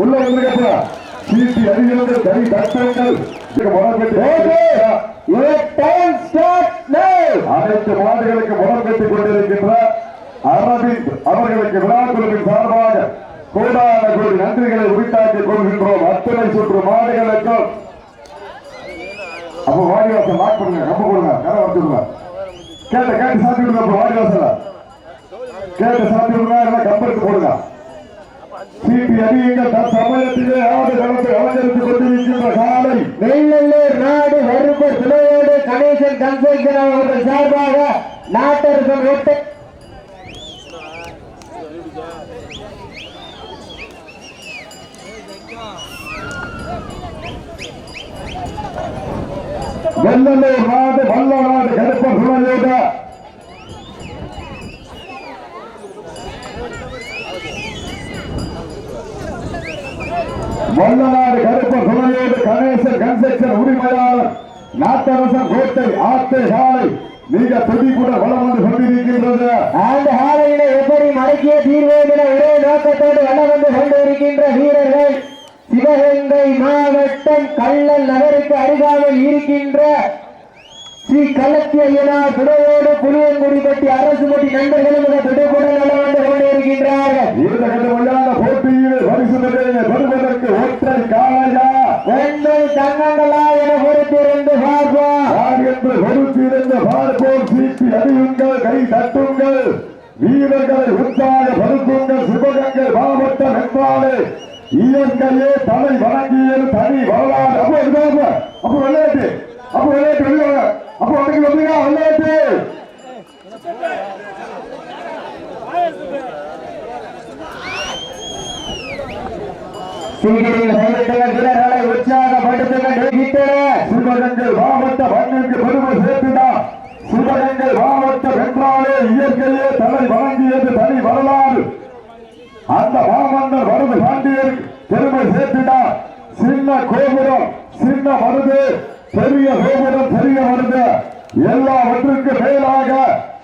உள்ள வந்துருக்கப்பா சீட்டி அடிகளுங்கள் கை தட்டுங்கள் அனைத்து மாடுகளுக்கு முடம் கட்டிக் கொண்டிருக்கின்ற. அரவிந்த் அவர்களுக்கு விழா குழுவின் சார்பாக கோடான கோடி நன்றிகளை உரித்தாக்கிக் கொள்கின்றோம். அத்தனை சுற்று மாடுகளுக்கும். அப்ப வாடிவாசல் லாக் பண்ணுங்க. கம்ப கொடுங்க. கரை வச்சுடுங்க கேட்ட அப்ப வாடிவாசல. கேட்டு கம்பெடுத்து போடுங்க. சீட்டி அடியுங்கள் தற்சமயத்திலே ஆடு களத்தை அலங்கரித்துக் கொண்டிருக்கின்ற காலை. வெள்ளல்லூர் நாடு வறுப்ப துணையோடு கணேசன் அவர்கள் சார்பாக நாட்டரசன் வெள்ளலூர் நாடு வல்ல நாடு கருப்ப சுழலோட வல்லநாடு கருப்ப சுழலோடு கணேசன் கன்ஸ்ட்ரக்ஷன் உரிமையாளர் நாட்டரசன் கோட்டை ஆத்தை சாலை மிக துடிப்புட வளம் வந்து கொண்டிருக்கின்றது. அந்த ஆலையினை எப்படி மடக்கிய தீர்வோம் என ஒரே நோக்கத்தோடு வளம் வந்து கொண்டிருக்கின்ற வீரர்கள் சிவகங்கை மாவட்டம் கள்ளல் நகருக்கு அருகாமல் இருக்கின்ற ஸ்ரீ கலத்திய ஐயனார் துணையோடு புளியங்குடிப்பட்டி அரசுமட்டி நண்பர்களும் துடுப்புடன் வளம் வந்து கொண்டிருக்கின்றார்கள் இந்த கட்ட விளையாட போட்டியில் பரிசு தொகையை பெறுவதற்கு ஒற்றை காலையா பெண்கள் தங்கங்களா என பொறுத்திருந்து பார்ப்போம். என்று பொறுத்திருந்த பார்ப்போம். சீட்டி அடியுங்கள் கை தட்டுங்கள். வீரர்களை உற்சாக பருக்குங்கள் சிவகங்கை மாவட்டம் என்றாலே இயற்கையே தலை வணங்கியது தனி வரலாறு. அப்போ இதுதாங்க அப்போ விளையாட்டு அப்போ விளையாட்டு வெளியே அப்போ அன்னைக்கு வந்தீங்க? விளையாட்டு சீக்கிரம் கைவிட்டுங்கள் வீரர்களை உற்சாகப்படுத்துங்கள் விட்டனர் சிவகங்கை மாவட்ட மண்ணிற்கு பெருமை சேர்த்துடா சிவகங்கை மாவட்டம் என்றாலே இயற்கையே தலை வணங்கியது தனி வரலாறு அந்த மாமன்னர் வருது பாண்டியர் பெருமை சேர்த்துடா சின்ன கோபுரம் சின்ன மருது பெரிய கோபுரம் பெரிய மருது எல்லாவற்றுக்கு மேலாக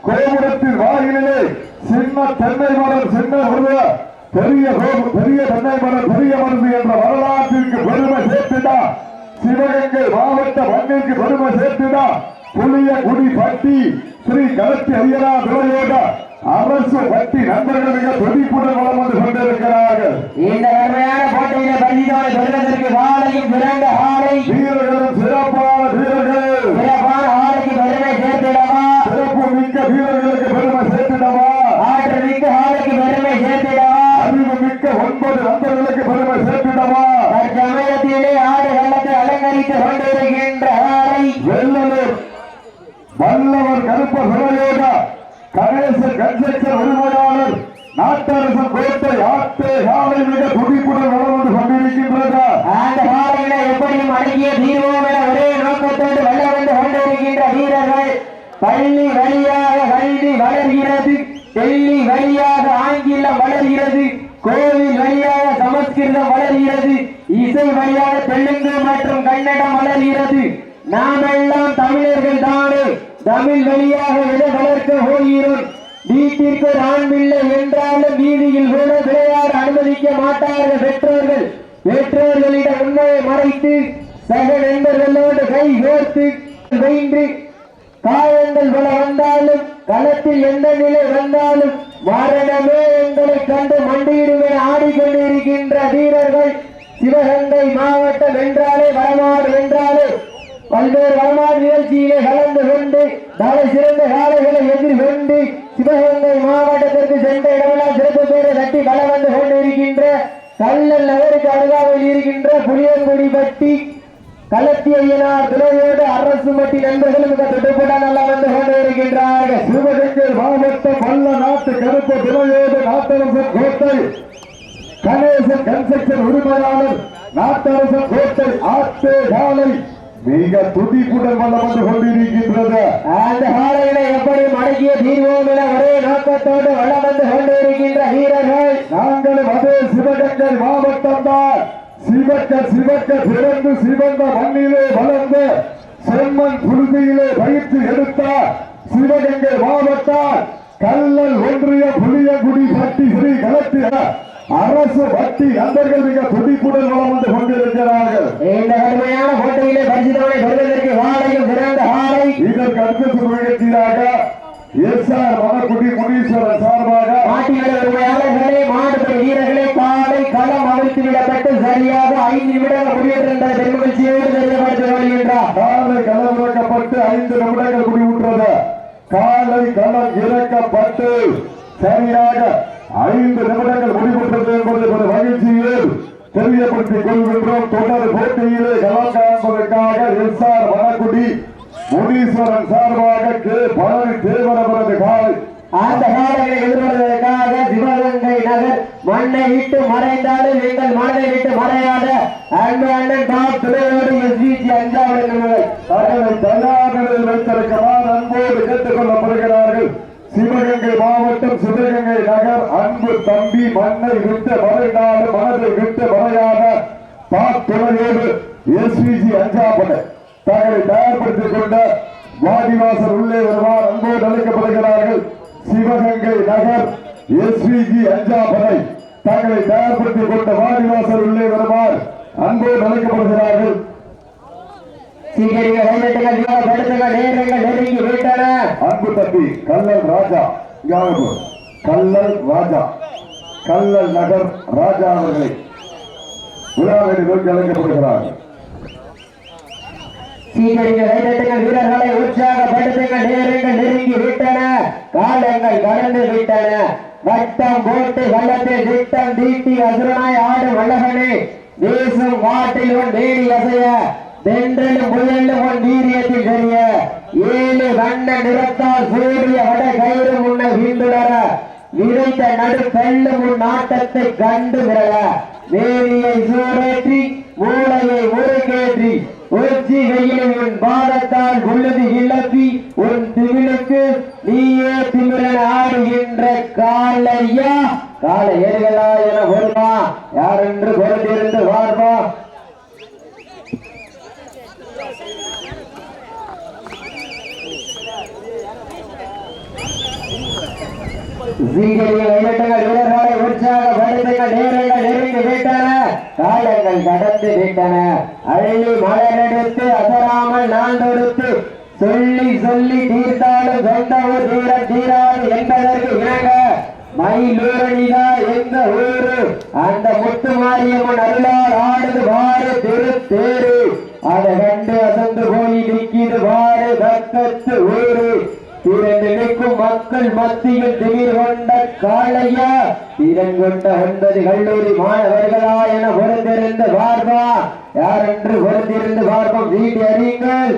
கோபுரத்தின் வாயிலே சின்ன தென்னை மரம் சின்ன மருது பெரிய பெரிய தென்னை மரம் பெரிய மருது என்ற வரலாற்றிற்கு பெருமை சேர்த்துடா. சிவகங்கை மாவட்ட மண்ணிற்கு பெருமை சேர்த்துடா. புளிய குடி பட்டி ஸ்ரீ கலத்தி ஐயரா துறையோட அரசு பட்டி நண்பர்கள் மிக துடிப்புடன் வளம் வந்து கொண்டிருக்கிறார்கள். இந்த அருமையான போட்டியில பரிசோடு பெறுவதற்கு வாழையும் பிறந்த ஆலை. வீரர்களும் சிறப்பான வீரர்கள் சிறப்பான ஆலைக்கு பெருமை சேர்த்திடவா சிறப்பு மிக்க வீரர்களுக்கு பெருமை சேர்த்திடவா ஆற்று மிக்க ஆலைக்கு பெருமை சேர்த்திடவா அறிவு மிக்க ஒன்பது நண்பர்களுக்கு பெருமை சேர்த்திடவா தற்சமயத்திலே ஆடு வெள்ளத்தை அலங்கரித்துக் கொண்டிருக்கின்ற ஆலை வெள்ளலூர் வல்லவர் கருப்ப சுரையோட கணேச கன்ஸ்ட்ரக்ஷன் உரிமையாளர் நாட்டரசன் கோட்டை ஆட்டு காலை மிக துடிப்புடன் வளர்ந்து கொண்டிருக்கின்றது. அந்த ஆலையில எப்படியும் அடங்கிய தீர்வோம் என ஒரே நோக்கத்தோடு வெள்ள வந்து கொண்டிருக்கின்ற வீரர்கள் பள்ளி வழியாக கல்வி வளர்கிறது டெல்லி வழியாக ஆங்கிலம் வளர்கிறது கோவில் வழியாக சமஸ்கிருதம் வளர்கிறது இசை வழியாக தெலுங்கு மற்றும் கன்னடம் வளர்கிறது. நாமெல்லாம் தமிழர்கள் தானே. தமிழ் வழியாக விட வளர்க்க போகிறோம். வீட்டிற்கு ஆண்பில்லை ஆண் பிள்ளை என்றாலும் வீதியில் கூட விளையாட அனுமதிக்க மாட்டார்கள் பெற்றோர்கள். பெற்றோர்களிடம் உண்மையை மறைத்து சக நண்பர்களோடு கை கோர்த்து வென்று காயங்கள் பல வந்தாலும் களத்தில் எந்த நிலை வந்தாலும் மரணமே எங்களை கண்டு மண்டியிடும் என ஆடிக்கொண்டிருக்கின்ற வீரர்கள் சிவகங்கை மாவட்டம் என்றாலே வரலாறு என்றாலே பல்வேறு வரலாறு நிகழ்ச்சியிலே கலந்து கொண்டு தலை சிறந்த காலைகளை எதிர் எதிர்கொண்டு சிவகங்கை மாவட்டத்திற்கு சென்ற இடமெல்லாம் சிறப்பு பேரை தட்டி பல வந்து கொண்டு இருக்கின்ற கல்லல் நகருக்கு அருகாமையில் இருக்கின்ற புளியங்குடி பட்டி கலத்தி ஐயனார் துணையோடு அரசு மட்டி நண்பர்களும் மிக தொட்டுப்பட நல்லா வந்து கொண்டு இருக்கின்றார்கள். சிவகங்கை மாவட்ட பல்ல நாட்டு கருப்பு துணையோடு நாட்டரசன் கோட்டை கணேசன் கன்ஸ்ட்ரக்ஷன் உரிமையாளர் நாட்டரசன் கோட்டை ஆட்டு காலை மிக துடிப்புடன் வளம் வந்து கொண்டிருக்கின்றது. அந்த காலையில எப்படி மடக்கிய தீர்வோம் என ஒரே நோக்கத்தோடு வளம் வந்து கொண்டு இருக்கின்ற வீரர்கள்? நாங்களும் அதே சிவகங்கை மாவட்டம் தான். சிவக்க சிவக்க பிறந்து சிவந்த மண்ணிலே வளர்ந்து செம்மண் புழுதியிலே பயிற்சி எடுத்தார் சிவகங்கை மாவட்டம் கல்லல் ஒன்றிய புளியங்குடி பட்டி ஸ்ரீ கலத்திய அரசு வட்டி நண்பர்கள் மிக துடிப்புடன் வளம் வந்து கொண்டிருக்கிறார்கள். இந்த கடுமையான போட்டியிலே பரிசுத்தவனை பெறுவதற்கு வாழையும் சிறந்த ஆலை இதற்கு அடுத்த நிகழ்ச்சியாக எஸ் ஆர் மணக்குடி முனீஸ்வரன் சார்பாக மாட்டிகளை உரிமையாளர்களே மாடுபடி வீரர்களே காலை களம் அவிழ்த்து விடப்பட்டு சரியாக ஐந்து நிமிடங்கள் முடிவென்ற பெருமகிழ்ச்சியோடு தெரியப்படுத்தி வருகின்றார் காலை களம் இறக்கப்பட்டு ஐந்து நிமிடங்கள் முடிவுற்றது. காலை களம் இறக்கப்பட்டு சரியாக ஐந்து நிமிடங்கள் முடிவுற்றது என்பது ஒரு மகிழ்ச்சியில் தெரியப்படுத்திக் கொள்கின்றோம். தொடர் போட்டியிலே களம் எஸ் ஆர் வனக்குடி முனீஸ்வரன் சார்பாக கே. பழனி தேவரவரது காலை. அந்த காலங்களை எதிர்கொள்வதற்காக சிவகங்கை நகர் மண்ணை விட்டு மறைந்தாலும் எங்கள் மனதை விட்டு மறையாத அன்பு அண்ணன் டாப் துணையோடு எஸ்பிசி அஞ்சாவது நம்மளை தயார் நிலையில் வைத்திருக்கிறார் அன்போடு கேட்டுக் கொள்ளப்படுகிறார்கள் சிவகங்கை மாவட்டம் சிவகங்கை நகர் அன்பு தம்பி மண்ணை விட்டு மறைந்தாடு மனதை விட்டு மறையாத பாத்துணையோடு எஸ்பிஜி அஞ்சாப்படை தங்களை தயார்படுத்திக் கொண்ட வாடிவாசல் உள்ளே வருவார். அன்போடு அழைக்கப்படுகிறார்கள் சிவகங்கை நகர் எஸ்பிஜி அஞ்சாப்படை தங்களை தயார்படுத்திக் கொண்ட வாடிவாசல் உள்ளே வருவார். அன்போடு அழைக்கப்படுகிறார்கள். அன்பு தம்பி கல்லல் ராஜா. கல்லல் ராஜா. கல்லல் நகர் ராஜா அவர்களை விழாவை நோக்கி அழைக்கப்படுகிறார். சீக்கிரம் கைதட்டுங்கள் வீரர்களை உற்சாகப்படுத்துங்கள் நேரங்கள் நெருங்கி விட்டன. காலங்கள் கடந்து விட்டன. வட்டம் போட்டு வல்லத்தை திட்டம் தீட்டி அசுரனாய் ஆடும் வல்லகனே தேசம் வாட்டில் உன் வேடி அசைய தென்றலும் புயலும் உன் வீரியத்தில் தெரிய. ஏழு வண்ண நிறத்தால் சூரிய வட கயிறு முன்ன வீண்டுடர விதைத்த நடு கல்லும் உன் ஆட்டத்தை கண்டு விரல. வேலியை சூடேற்றி மூளையை முறுக்கேற்றி உச்சி உன் பாதத்தால் உள்ளது இல்லப்பி உன் திமிழுக்கு நீயே திமிழன் ஆடுகின்ற காலையா கால ஏறுகளா என வருமா யாரென்று பொருந்திருந்து பொறுத்திருந்து பார்ப்பா சீக்கிரம் இலட்டங்கள் வீரர்களை உற்சாகப்படுத்துங்கள் நேரங்கள் நெருங்கி விட்டன. காலங்கள் கடந்து விட்டன. அள்ளி மலரெடுத்து அசராமல் நான் தொடுத்து சொல்லி சொல்லி தீர்த்தாலும் சொந்த ஊர் தீரம் தீராது என்பதற்கு இணங்க மயிலூரணிதா எந்த ஊரு? அந்த முத்து மாரியம்மன் அருளால் ஆடுது பாரு திரு தேரு அதை கண்டு அசந்து போய் நிற்கிது பாரு பக்கத்து ஊரு. மக்கள் மத்தியில் திடீர் கொண்ட காளையா? திறன் கொண்ட ஒன்பது கல்லூரி மாணவர்களா என பொறுத்திருந்து பார்ப்பா. யார் என்று பொறுத்திருந்து பார்ப்போம்? வீட்டு அறியுங்கள்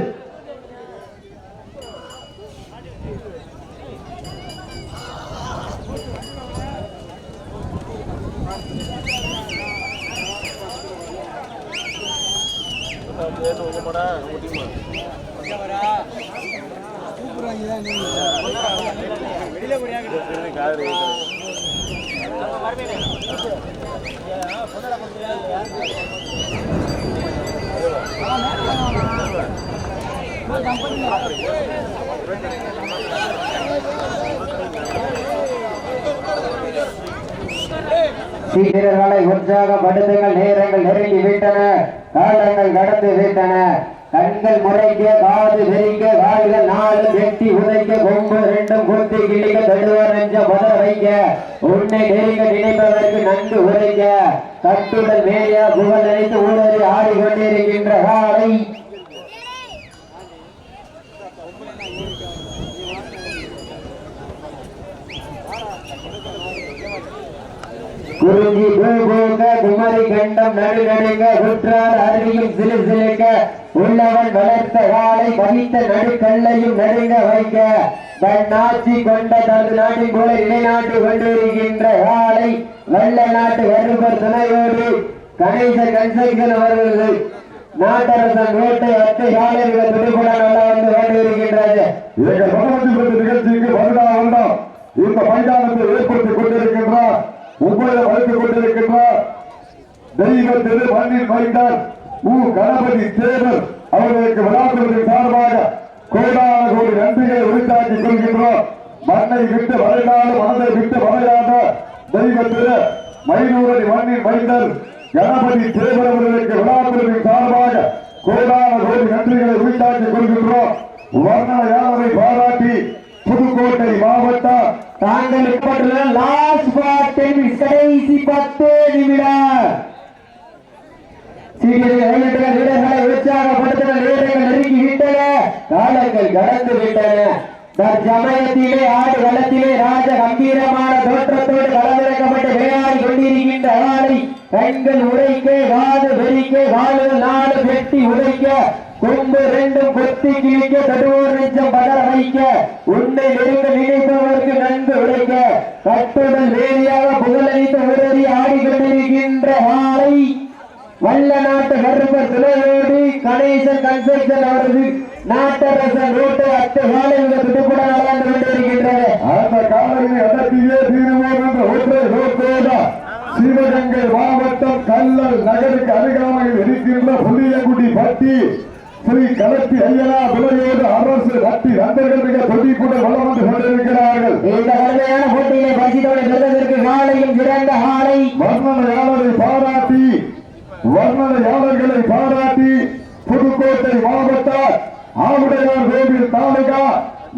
வீரர்களை உற்சாகப்படுத்துங்கள் நேரங்கள் நெருங்கி விட்டன காலங்கள் கடந்து விட்டன. கண்கள் முறைக்க காது வெறிக்க கால்கள் நாலு வெட்டி உதைக்க கொம்பு ரெண்டும் குத்தி கிழிக்க தடுவர் நெஞ்ச பதற வைக்க உன்னை நெருங்க நினைப்பதற்கு நன்கு உதைக்க கட்டுடல் மேயா புகழ் நினைத்து ஊழறி ஆடிக்கொண்டிருக்கின்ற காலை. குறிஞ்சி பூ பூபூக குமரி கண்டம் நடுநடுங்க குற்றார் அருவியும் சிலு சிலுக்க உள்ளவன் வளர்த்த காலை கவித்த நடுக்கல்லையும் நடுங்க வைக்க தன் கொண்ட தனது நாட்டின் போல நிலைநாட்டு கொண்டிருக்கின்ற காலை வெள்ள நாட்டு வருவர் துணையோடு கணேச கன்செக்ஷன் அவர்கள் நாட்டரசன் வேட்டை அத்தை காலையில் துடிப்புடன் நல்லா வந்து கொண்டிருக்கின்றது. எங்கள் பகவதி நிகழ்ச்சிக்கு வருடா வருடம் இந்த பஞ்சாபத்தை ஏற்படுத்திக் கொண்டிருக்கின்றார். உங்களை வைத்துக் கொண்டிருக்கின்றார். தெய்வ திரு வைத்தார் உ கணபதி தேவர் அவர்களுக்கு விழாக்குழுவின் சார்பாக கோடான கோடி நன்றிகளை உரித்தாக்கிக் கொள்கின்றோம். மண்ணை விட்டு வரையாத மனதை விட்டு வரையாத தெய்வ திரு மயிலூரணி மண்ணின் மைந்தர் கணபதி தேவர் அவர்களுக்கு விழாக்குழுவின் சார்பாக கோடான கோடி நன்றிகளை உரித்தாக்கிக் கொள்கின்றோம். வர்ண யாதவை பாராட்டி புதுக்கோட்டை மாவட்டம் தாங்களுக்கு லாஸ்ட் பாட்டில் கடைசி பத்து நிமிடம் சீக்கிரம் கையெழுத்துக வீரர்களை உற்சாகப்படுத்தின வீரர்கள் நெருங்கி விட்டன காலங்கள் கடந்து விட்டன தற்சமயத்திலே ஆடு களத்திலே ராஜ கம்பீரமான தோற்றத்தோடு களமிறக்கப்பட்டு விளையாடி கொண்டிருக்கின்ற ஆளை கண்கள் உரைக்க வாது வெறிக்க வாழும் நாடு வெட்டி உதைக்க கொம்பு ரெண்டும் கொத்தி கிழிக்க தடுவோர் நெஞ்சம் பதற வைக்க உன்னை நெருங்க நினைப்பவருக்கு நன்கு உழைக்க கட்டுடல் வேலியாக புகழளித்து உதறி ஆடிக்கொண்டிருக்கின்ற ஆளை வல்ல நாட்டு கருப்பர் துணையோடு கணேசன் கன்ஸ்ட்ரக்ஷன் அவரது நாட்டரசன் ரோட்டு அத்து வேலையுக துடுப்புட நடந்து கொண்டிருக்கின்றது. அந்த காலையை அடக்கியே தீருவோம் என்ற ஒற்றை நோக்கோட சிவகங்கை மாவட்டம் கல்லல் நகருக்கு அருகாமையில் இருக்கின்ற புளியங்குடி பட்டி ஸ்ரீ கலத்தி ஐயனா விலையோடு அரசு ரட்டி நண்பர்கள் மிக துடிப்புடன் வளம் வந்து கொண்டிருக்கிறார்கள். இந்த கடுமையான போட்டியிலே பரிசுத்தோடு பெறுவதற்கு சிறந்த பாராட்டி வர்ணனையாளர்களை பாராட்டி புதுக்கோட்டை மாவட்டம் ஆவுடையார் கோவில் தாலுகா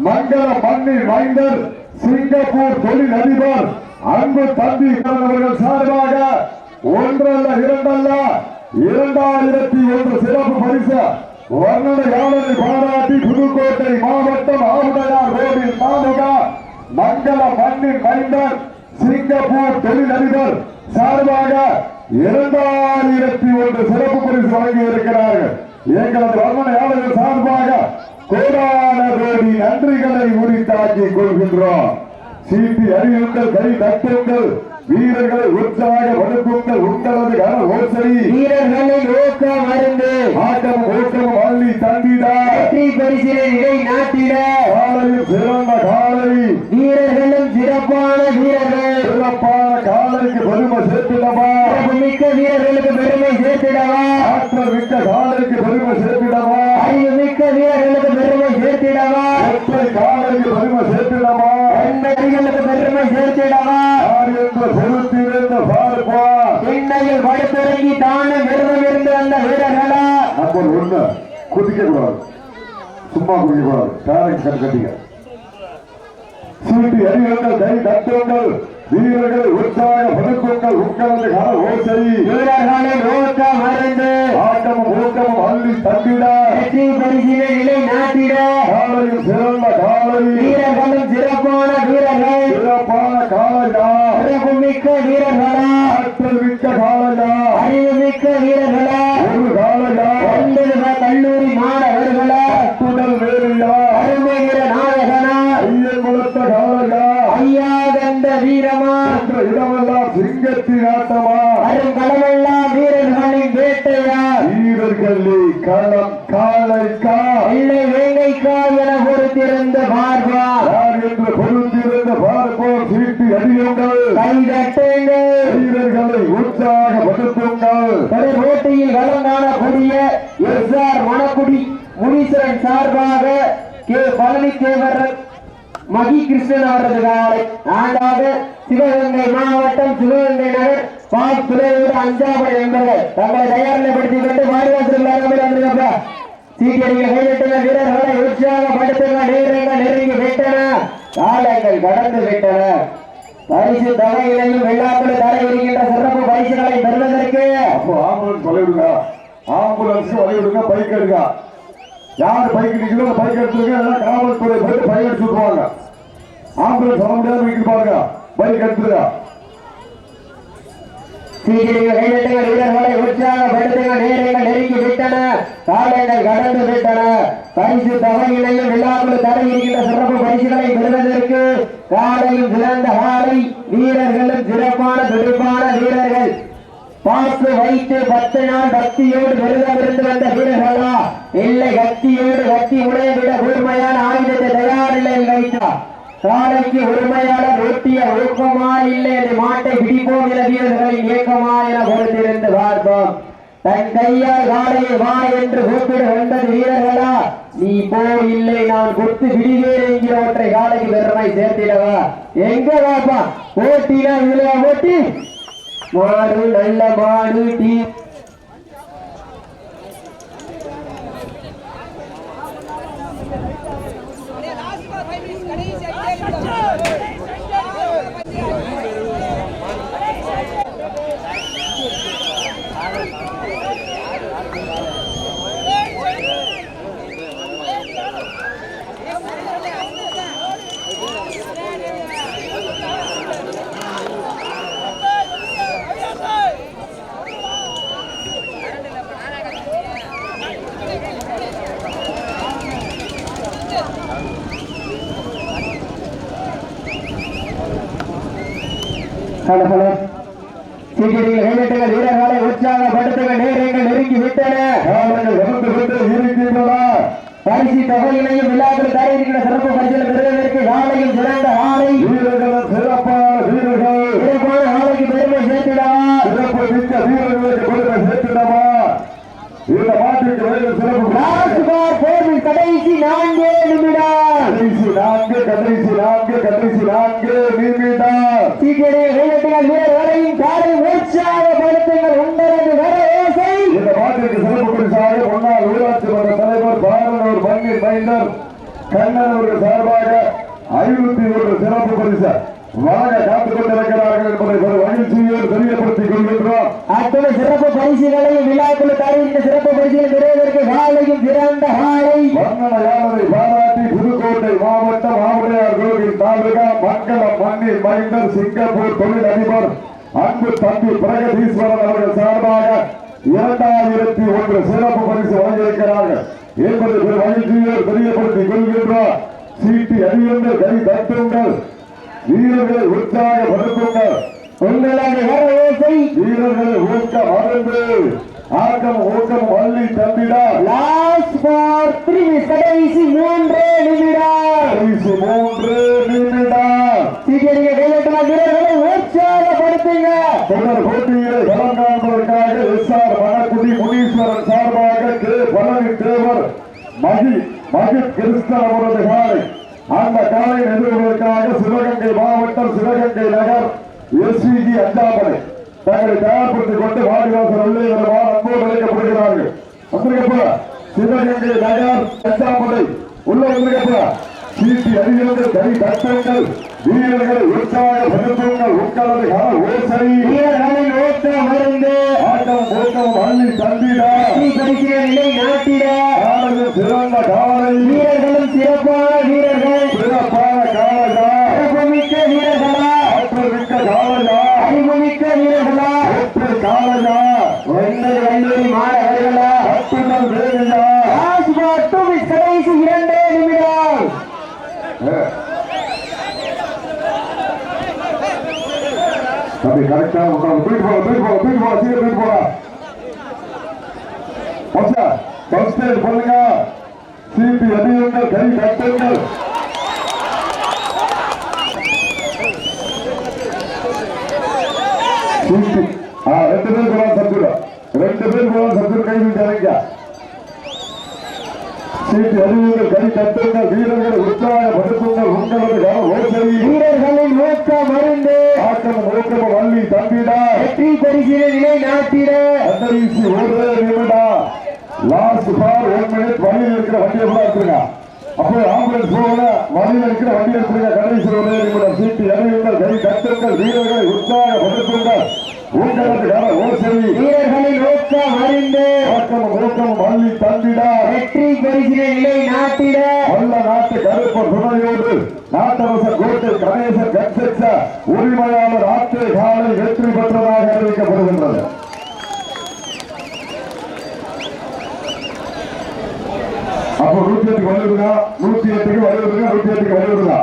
மங்கள மண்ணின் மைந்தர் சிங்கப்பூர் தொழில் அதிபர் அன்பு தம்பி அவர்கள் சார்பாக ஒன்றல்ல இரண்டல்ல இரண்டாயிரத்தி ஒன்று சிறப்பு பரிசு வர்ணனையாளரை பாராட்டி புதுக்கோட்டை மாவட்டம் ஆவுடையார் கோவில் தாலுகா மங்கள மண்ணின் மைந்தர் சிங்கப்பூர் தொழிலதிபர் சார்பாக இரண்டாயிரத்தி ஒன்று சிறப்பு பரிசு வழங்கி இருக்கிறார்கள். எங்களது வர்மனையாளர்கள் சார்பாக கோடான கோடி நன்றிகளை உரித்தாக்கிக் கொள்கின்றோம். சீட்டி அறியுங்கள் கை தட்டுங்கள். வீரர்களை உற்சாகப்படுத்துங்கள் உங்களது கன ஓசை. வீரர்களை ஊக்க மருந்து. ஆட்டம் ஊக்கம் அள்ளி தந்திட. பரிசினை இடை நாட்டிட. காலையில் சிறந்த காலை வீரர்களும் சிறப்பான வீரர்கள் சிறப்பான காலைக்கு பெருமை சேர்த்திடவா மிக்க வீரர்களுக்கு பெருமை சேர்த்திடவா ஆற்றல் மிக்க காலைக்கு பெருமை சேர்த்திடவா? அறிவு மிக்க வீரர்களுக்கு பெருமை சேர்த்திடவா? ஒற்றை காலைக்கு பெருமை சேர்த்திடவா? பெண்மணிகளுக்கு பெருமை சேர்த்திடவா? என்று பொறுத்திருந்த பார்ப்பா. பெண்ணையில் படுத்திறங்கி தானே விரதம் இருந்து வந்த வீரர்களா? நம்பர் ஒண்ணு குதிக்க கூடாது சும்மா குதிக்க கூடாது கண் கட்டிங்க சீட்டு அறிவுங்கள் கை தட்டுங்கள். வீரர்களை உற்சாகப்படுத்துங்கள் உங்களது கன ஓசை வீரர்களை ஊக்க மருந்து ஆட்டமும் ஊக்கமும் அள்ளி தந்திட. வெற்றி பரிசினை நிலை நாட்டிட. காலையில் சிறந்த காலை. வீரர்களும் சிறப்பான வீரர்கள். சிறப்பான காலையா சிறப்பு மிக்க வீரர்களா ஆற்றல் மிக்க காலையா அறிவு மிக்க வீரர்களா ஒரு காலையா ஒன்பது கல்லூரி மாணவர்களா துடல் வேலையா அருமை வீர நாயகனா ஐயன் குலத்த காலையா ஐயா கந்த வீரமா என்ற இடமெல்லாம் சிங்கத்தின் ஆட்டமா அருங்கலமெல்லாம் வீரர்களின் வேட்டையா வீரர்களே களம் காலைக்கா வெள்ளை வேங்கைக்கா என பொறுத்திருந்த பார்வா என்று பொருந்திருந்த பார்ப்போம் சீட்டு அடியுங்கள் கை தட்டுங்கள். வீரர்களை உற்சாகப்படுத்துங்கள். தொடர் போட்டியில் களம் காணக்கூடிய எஸ் ஆர் மணக்குடி முனீஸ்வரன் சார்பாக கே. பழனித்தேவர் மகி கிருஷ்ணன் அவரது காலை ஆண்டாக சிவகங்கை மாவட்டம் சிவகங்கை நகர் பாப் துறையோடு அஞ்சாவது என்பர்கள் தங்களை தயாரிப்படுத்திக் கொண்டு வந்திருக்கப்பா சீக்கிரங்கள் கைவிட்டுள்ள வீரர்களை உற்சாகப்படுத்துங்க நேரங்கள் நெருங்கி விட்டன. காலங்கள் கடந்து விட்டன. பரிசு தொகையிலையும் வெள்ளாக்குள் தர இருக்கின்ற சிறப்பு பரிசுகளை பெறுவதற்கு. அப்போ ஆம்புலன்ஸ் வளைவிடுங்க ஆம்புலன்ஸ் வளைவிடுங்க பைக் எடுங்க. யார் பைக் நிற்கிறோ பைக் எடுத்துருங்க எல்லாம் காவல்துறை போயிட்டு பைக் எடுத்து விட்டுருவாங்க ஆம்புலன்ஸ் வர முடியாத வைக்கிட்டு பாருங்க. பைக் எடுத்துருங்க. சீக்கிரங்கள் கைவிட்டுள்ள வீரர்களை உற்சாகப்படுத்துகள் நேரங்கள் நெருங்கி விட்டன. காலைகள் கடந்து விட்டன. பரிசு தொகையிலையும் விழாக்குள் தடை இருக்கின்ற சிறப்பு பரிசுகளை பெறுவதற்கு காலையும் சிறந்த காலை வீரர்களும் சிறப்பான துடிப்பான வீரர்கள். பாக்கு வைத்து பத்து நாள் பக்தியோடு விருதம் இருந்து வந்த வீரர்களா இல்லை கத்தியோடு கத்தி உடைய விட கூர்மையான ஆயுதத்தை தயார் நிலையில் சாலைக்கு காலைக்கு உரிமையாளர் ஒட்டிய ஊக்கமா இல்லை என்று மாட்டை பிடிப்போம் என வீரர்களின் இயக்கமா என பொறுத்திருந்து பார்ப்போம் தன் கையால் காலையை வா என்று கூப்பிடுகின்றது வீரர்களா. நீ போ இல்லை நான் கொடுத்து விடுவேன் என்கிற ஒற்றை காலைக்கு பெருமை சேர்த்திடவா. எங்க வாப்பா ஓட்டினா இதுல ஓட்டி மாடு நல்ல மாடு டீ ஹலோ ஹலோ சீக்கிரம் கைவிட்டுங்கள் வீரர்களை உற்சாகப்படுத்துங்கள் நேரங்கள் நெருங்கி விட்டன. பரிசு தொகையினையும் விழாக்கள் தருகின்ற சிறப்பு பரிசில் பெறுவதற்கு யாழையும் சிறந்த ஆலை வீரர்களும் சிறப்பான வீரர்கள். சிறப்பான ஆலைக்கு பெருமை சேர்த்திடவா? சிறப்பு மிக்க வீரர்களுக்கு பெருமை சேர்த்துட்டமா இந்த மாட்டிற்கு வேறு சிறப்பு ராஜ்குமார் போரில் கடைசி நான்கே நிமிடம். கடைசி நான்கு கடைசி நான்கு கடைசி நான்கு நிமிடம். சீக்கிரம் கைவிட்டுங்கள் வீரர்களையும் காலை உற்சாகப்படுத்துங்கள். உங்களது வர ஓசை இந்த மாட்டிற்கு சிறப்பு பரிசாக முன்னாள் ஊராட்சி மன்ற தலைவர் பாரனூர் மைந்தர் கண்ணன் அவர்கள் சார்பாக ஐநூத்தி ஒரு சிறப்பு பரிசு வழங்க காத்துக் கொண்டிருக்கிறார்கள் என்பதை ஒரு மகிழ்ச்சியோடு தெரியப்படுத்திக் கொள்கின்றோம். அத்துணை சிறப்பு பரிசுகளையும் விழாக்கள் தருகின்ற சிறப்பு பரிசுகள் பெறுவதற்கு காலையும் சிறந்த ஆலை வர்ணன யானதை பாராட்டி புதுக்கோட்டை மாவட்டம் ஆவுடையார் கோவில் தாலுகா மங்களம் மண்ணில் மைந்தர் சிங்கப்பூர் தொழில் அதிபர் அன்பு தம்பி பிரகதீஸ்வரன் அவர்கள் சார்பாக இரண்டாயிரத்தி ஒன்று சிறப்பு பரிசு வழங்கியிருக்கிறார்கள். என்பது ஒரு மகிழ்ச்சியோடு தெரியப்படுத்திக் கொள்கின்றோம் சீட்டி அடியுங்கள் கை தட்டுங்கள். வீரர்களை உற்சாகப்படுத்துங்கள். உங்களது வர ஓசை வீரர்களை ஊக்க மறந்து ஆக்கம் ஊக்கம் வள்ளி தம்பிடா லாஸ்ட் ஃபார் கடைசி மூன்றே நிமிடம். கடைசி மூன்று நிமிடம் சீக்கிரம் கைவிட்டுங்கள் வீரர்களை உற்சாகப்படுத்துங்க தொடர் போட்டியிலே களம் காண்பதற்காக எஸ் ஆர் மணக்குடி முனீஸ்வரன் சார்பாக கே பழனி தேவர் மகி மகித் கிருஷ்ணன் அவரது காலை. அந்த காலை எதிர்வதற்காக சிவகங்கை மாவட்டம் சிவகங்கை நகர் எஸ்விஜி அஞ்சாமலை தங்களை தயார்படுத்திக் கொண்டு வாடிவாசல் உள்ளே வருவார் அன்போடு அழைக்கப்படுகிறார்கள். வந்திருக்கப்ப சிவகங்கை நகர் அஞ்சாமலை உள்ள வந்திருக்கப்ப. சீட்டி அறிவியல்கள் கை தட்டங்கள் வீரர்களை உற்சாகப்படுத்துங்கள் உங்களது கல ஓசை. ஓட்டம் மருந்து. ஆட்டம் ஓட்டம் அள்ளி தந்திடா. வெற்றி பரிசில நிலை நாட்டிட காலையில் சிறந்த காலை. வீரர்களும் சிறப்பான வீரர்கள். சிறப்பான காலையா சிறப்புமிக்க வீரர்களா ஆற்றல் மிக்க காலையா அறிவுமிக்க வீரர்களா வெற்றி காலையா ஒன்பது வந்தூரி மாணவர்களா கட்டுதல் வேலையா லாஸ்ட் ஃபார் டூ கடைசி இரண்டே நிமிடம் தம்பி கரெக்டா உட்காந்து தூக்கி போல தூக்கி போல தூக்கி போல சீக்கிரம் தூக்கி போல மச்சா பஸ் பண்ணுங்க. சிபி அடியுங்கள் கை கட்டுங்கள் ரெண்டு பேர் போலாம் சத்துடா ரெண்டு பேர் போலாம் சத்துரு கை விட்டாங்க சீட்டு அடியுங்கள் கை கட்டுங்கள் வீரர்களை உற்சாகப்படுத்துங்கள் உங்களது கன ஓசை வீரர்களின் ஓட்டம் மருந்து. ஆட்டம் ஓட்டம் வள்ளி தம்பிடா. வெற்றி பரிசில நிலை நாட்டிட. கடைசி ஒரு நிமிடம் லாஸ்ட் ஃபார் ஒன் மினிட் வழியில் இருக்கிற வண்டியை கூட எடுத்துருங்க. அப்போ ஆம்புலன்ஸ் போகல. வழியில் இருக்கிற வண்டியை எடுத்துருங்க. கடைசி ஒரே நிமிடம். சீட்டு அறிவுங்கள் கை கட்டுங்கள் வீரர்களை உற்சாகப்படுத்துங்கள். வீரர்களின் ஓட்டம் மருந்து ஆட்டம் ஓட்டம் வள்ளி தந்திடா. வெற்றி பரிசில நிலை நாட்டிட. வல்ல நாட்டு கருப்பு துணையோடு நாட்டரசர் கோட்டை கணேசன் கட்செச்ச உரிமையாளர் ஆற்று காலை வெற்றி பெற்றதாக அறிவிக்கப்படுகின்றது. அப்போ நூத்தி எட்டுக்கு வலியுறுங்க நூத்தி எட்டுக்கு வலியுறுங்க நூத்தி எட்டுக்கு வலியுறுங்க